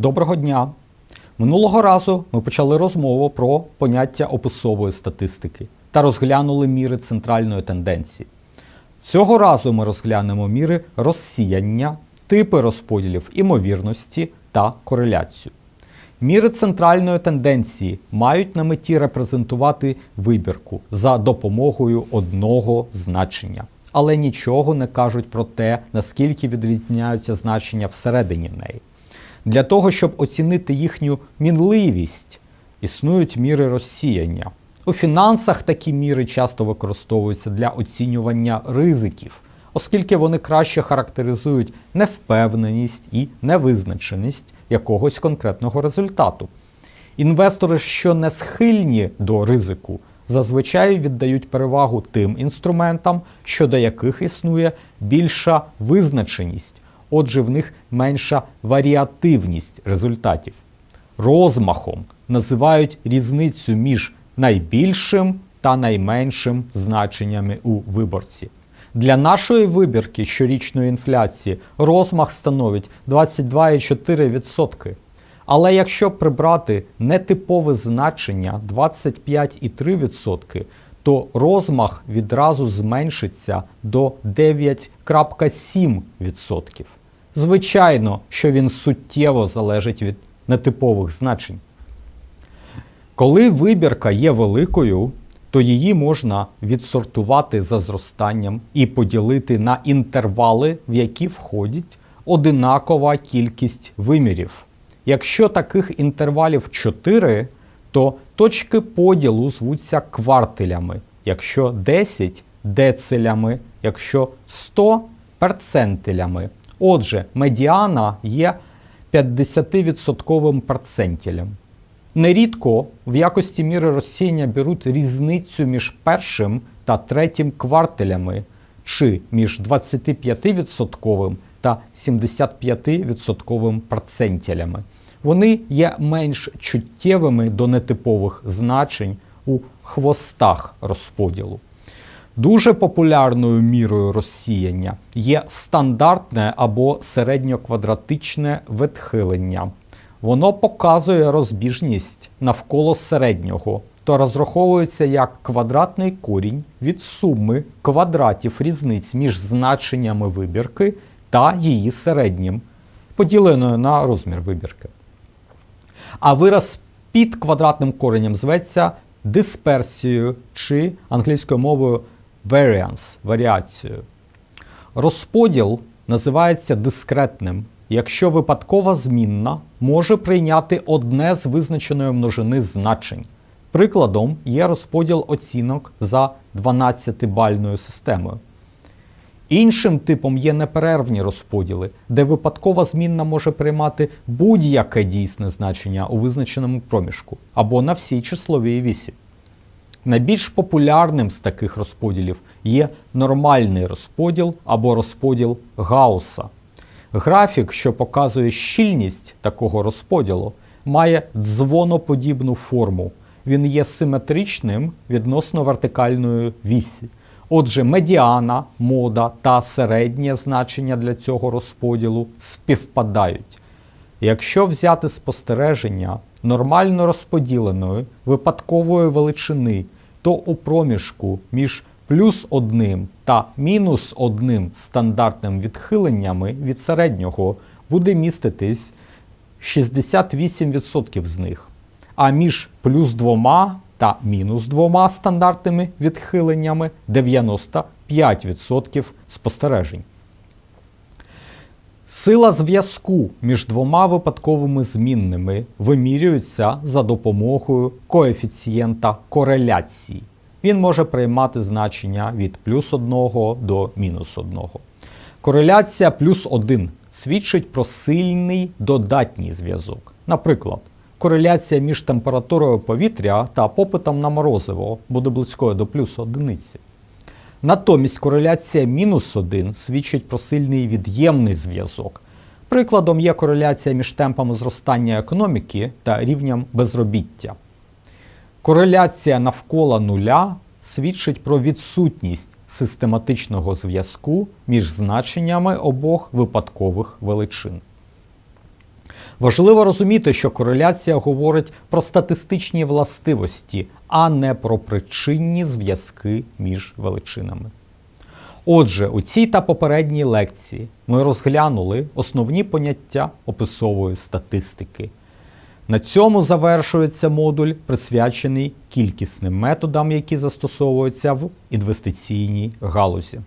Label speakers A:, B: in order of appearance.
A: Доброго дня! Минулого разу ми почали розмову про поняття описової статистики та розглянули міри центральної тенденції. Цього разу ми розглянемо міри розсіяння, типи розподілів імовірності та кореляцію. Міри центральної тенденції мають на меті репрезентувати вибірку за допомогою одного значення, але нічого не кажуть про те, наскільки відрізняються значення всередині неї. Для того, щоб оцінити їхню мінливість, існують міри розсіяння. У фінансах такі міри часто використовуються для оцінювання ризиків, оскільки вони краще характеризують невпевненість і невизначеність якогось конкретного результату. Інвестори, що не схильні до ризику, зазвичай віддають перевагу тим інструментам, щодо яких існує більша визначеність, отже, в них менша варіативність результатів. Розмахом називають різницю між найбільшим та найменшим значеннями у виборці. Для нашої вибірки щорічної інфляції розмах становить 22,4%. Але якщо прибрати нетипове значення 25,3%, то розмах відразу зменшиться до 9,7%. Звичайно, що він суттєво залежить від нетипових значень. Коли вибірка є великою, то її можна відсортувати за зростанням і поділити на інтервали, в які входить одинакова кількість вимірів. Якщо таких інтервалів 4, то точки поділу звуться квартилями, якщо 10 децелями, якщо 100 перцентилями. Отже, медіана є 50% перцентілем. Нерідко в якості міри розсіяння беруть різницю між першим та третім квартилями, чи між 25% та 75% перцентілями. Вони є менш чуттєвими до нетипових значень у хвостах розподілу. Дуже популярною мірою розсіяння є стандартне або середньоквадратичне відхилення. Воно показує розбіжність навколо середнього, то розраховується як квадратний корінь від суми квадратів різниць між значеннями вибірки та її середнім, поділеною на розмір вибірки. А вираз під квадратним коренем зветься дисперсією чи англійською мовою variance, варіацією. Розподіл називається дискретним, якщо випадкова змінна може прийняти одне з визначеної множини значень. Прикладом є розподіл оцінок за 12-бальною системою. Іншим типом є неперервні розподіли, де випадкова змінна може приймати будь-яке дійсне значення у визначеному проміжку або на всій числовій вісі. Найбільш популярним з таких розподілів є нормальний розподіл або розподіл Гаусса. Графік, що показує щільність такого розподілу, має дзвоноподібну форму. Він є симетричним відносно вертикальної вісі. Отже, медіана, мода та середнє значення для цього розподілу співпадають. Якщо взяти спостереження нормально розподіленої випадкової величини, то у проміжку між плюс одним та мінус одним стандартним відхиленнями від середнього буде міститись 68% з них, а між плюс двома та мінус двома стандартними відхиленнями 95% спостережень. Сила зв'язку між двома випадковими змінними вимірюється за допомогою коефіцієнта кореляції. Він може приймати значення від плюс 1 до мінус 1. Кореляція плюс 1 свідчить про сильний додатній зв'язок. Наприклад, кореляція між температурою повітря та попитом на морозиво буде близькою до плюс одиниці. Натомість кореляція мінус 1 свідчить про сильний від'ємний зв'язок. Прикладом є кореляція між темпами зростання економіки та рівнем безробіття. Кореляція навколо нуля свідчить про відсутність систематичного зв'язку між значеннями обох випадкових величин. Важливо розуміти, що кореляція говорить про статистичні властивості, а не про причинні зв'язки між величинами. Отже, у цій та попередній лекції ми розглянули основні поняття описової статистики. На цьому завершується модуль, присвячений кількісним методам, які застосовуються в інвестиційній галузі.